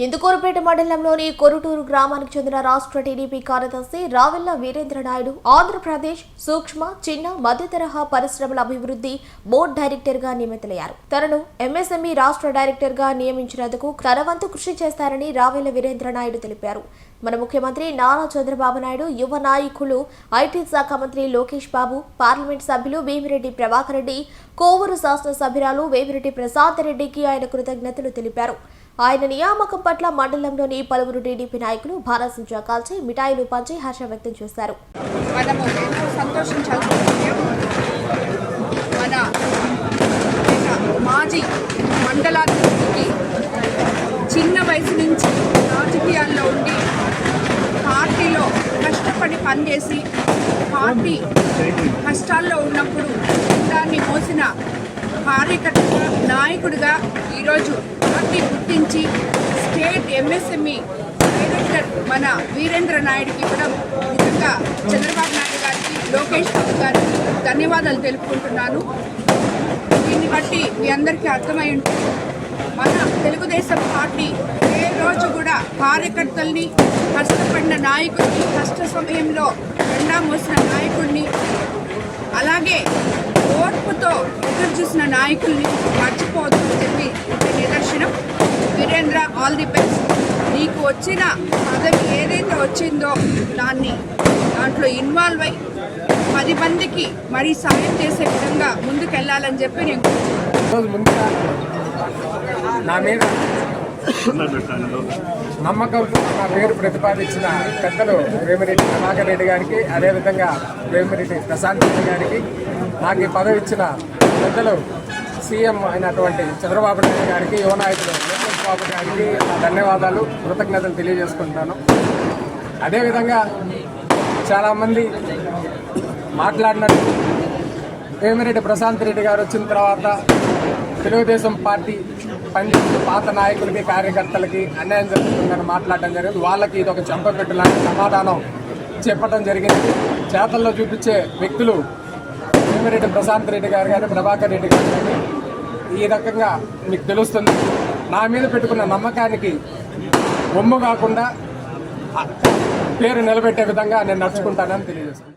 ఇందుకూరుపేట మండలంలోని కొరుటూరు గ్రామానికి చెందిన రాష్ట్ర టీడీపీ కార్యదర్శి రావెల్ల వీరేంద్ర నాయుడు ఆంధ్రప్రదేశ్ సూక్ష్మ చిన్న మధ్య తరహా పరిశ్రమల అభివృద్ధి బోర్డు డైరెక్టర్గా నియమితులయ్యారు. తనను ఎంఎస్ఎంఈ రాష్ట్ర డైరెక్టర్గా నియమించినందుకు తన వంతు కృషి చేస్తారని రావెల్ల వీరేంద్ర నాయుడు తెలిపారు. మన ముఖ్యమంత్రి నారా చంద్రబాబు నాయుడు యువ నాయకులు ఐటీ శాఖ మంత్రి లోకేష్ బాబు పార్లమెంట్ సభ్యులు వేమిరెడ్డి ప్రభాకర్ రెడ్డి కోవూరు శాసనసభ్యురాలు వేమిరెడ్డి ప్రశాంత్ రెడ్డికి ఆయన కృతజ్ఞతలు తెలిపారు. ఆయన నియామకం పట్ల మండలంలోని పలువురు టీడీపీ నాయకులు భారసించా కాల్చి మిఠాయిలు పంచి హర్షం వ్యక్తం చేశారు. మన మాజీ మండలాధిపతికి చిన్న వయసు నుంచి రాజకీయాల్లో ఉండి పార్టీలో కష్టపడి పనిచేసి పార్టీ కష్టాల్లో ఉన్నప్పుడు దాన్ని మోసిన కార్యకర్త నాయకుడిగా ఈరోజు పార్టీ గుర్తించి స్టేట్ ఎంఎస్ఎంఈ డైరెక్టర్ మన వీరేంద్ర నాయుడుకి కూడా నిజంగా చంద్రబాబు నాయుడు గారికి లోకేష్ బాబు గారికి ధన్యవాదాలు తెలుపుకుంటున్నాను. దీన్ని బట్టి మీ అందరికీ అర్థమై ఉంటుంది. మన తెలుగుదేశం పార్టీ ఏ రోజు కూడా కార్యకర్తల్ని కష్టపడిన నాయకుడిని కష్ట సమయంలో ఎండా మోసిన నాయకుడిని అలాగే ఓర్పుతో ఎదురు చూసిన నాయకుల్ని మర్చిపో అని చెప్పి ఇది నిదర్శనం వీరేంద్ర ఆల్ ది బెస్ట్ నీకు వచ్చిన పదవి ఏదైతే వచ్చిందో దాన్ని దాంట్లో ఇన్వాల్వ్ అయి పది మందికి మరీ సాయం చేసే విధంగా ముందుకెళ్ళాలని చెప్పి నేను ముందుగా నా మీద నమ్మకంతో నా పేరు ప్రతిపాదించిన పెద్దలు వేమిరెడ్డి ప్రభాకర్ రెడ్డి గారికి అదేవిధంగా వేమిరెడ్డి ప్రశాంత్ రెడ్డి గారికి నాకు ఈ పదవి ఇచ్చిన పెద్దలు సీఎం అయినటువంటి చంద్రబాబు నాయుడు గారికి యువ నాయకులు లోకేష్ బాబు గారికి ధన్యవాదాలు కృతజ్ఞతలు తెలియజేసుకుంటాను అదేవిధంగా చాలామంది మాట్లాడినట్టు వేమిరెడ్డి ప్రశాంత్ రెడ్డి గారు వచ్చిన తర్వాత తెలుగుదేశం పార్టీ పనిచేసిన పాత నాయకులకి కార్యకర్తలకి అన్యాయం జరుగుతుందని మాట్లాడడం జరిగింది. వాళ్ళకి ఇది ఒక చెంపపెట్టు లాంటి సమాధానం చెప్పడం జరిగింది. చేతల్లో చూపించే వ్యక్తులు వేమిరెడ్డి ప్రశాంత్ రెడ్డి గారు కానీ ప్రభాకర్ రెడ్డి గారు కానీ ఈ రకంగా మీకు తెలుస్తుంది. నా మీద పెట్టుకున్న నమ్మకానికి బొమ్మ కాకుండా పేరు నిలబెట్టే విధంగా నేను నడుచుకుంటానని తెలియజేస్తాను